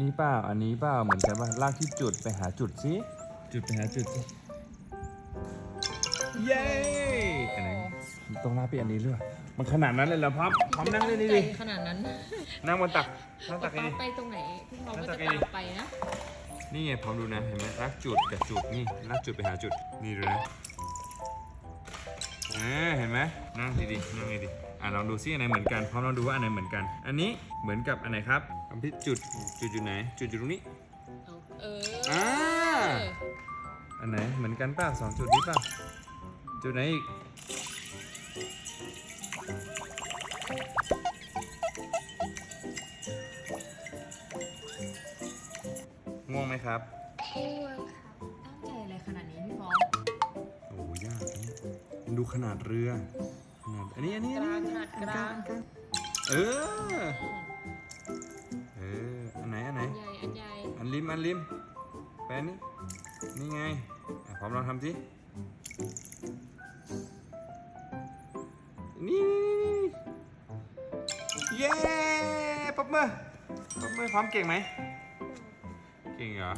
นี่เปล่าอันนี้เปล่าเหมือนกันป่ะลากที่จุดไปหาจุดสิจุดไปหาจุดสิเย้อันไหนต้องลากไปอันนี้หรือเปล่ามันขนาดนั้นเลยเหรอพับพร้อมนั่งเลยนี่ดิใจขนาดนั้นนั่งบนตักนั่งตัป๊ากนี่ป๊าดิไปตรงไหนพี่พร้อมก็นั่จะงตักตามไงไปนะนี่ไงพร้อมดูนะเห็นไหมลากจุดกับจุดนี่ลากจุดไปหาจุดนี่ดูนะอ่าเห็นไหมนั่งดีๆนั่งดีๆ อะลองดูซิอันไหนเหมือนกันพร้อมลองดูว่าอันไหนเหมือนกัน อันนี้เหมือนกับอันไหนครับอันที่จุดจุดอยู่ไหน จุดอยู่ตรงนี้เอาเอออ่าอันไหนเหมือนกันป่ะสองจุดนี้ป่ะจุดไหนอีกง่วงไหมครับตั้งใจอะไรขนาดนี้พี่พร้อมโอ้ยากนะมันดูขนาดเรือขนาด อันนี้อันนี้กอันลานี้งขนาดกลางเออ เออ อันไหน อันไหนใหญ่อันใหญ่อันริม อันริมแปลนี่ นี่ไงอะพร้อมลองทำสิ นี่นี่นี่เย้ปรบมือปรบมือพร้อมเก่งไหม เก่งเหรอ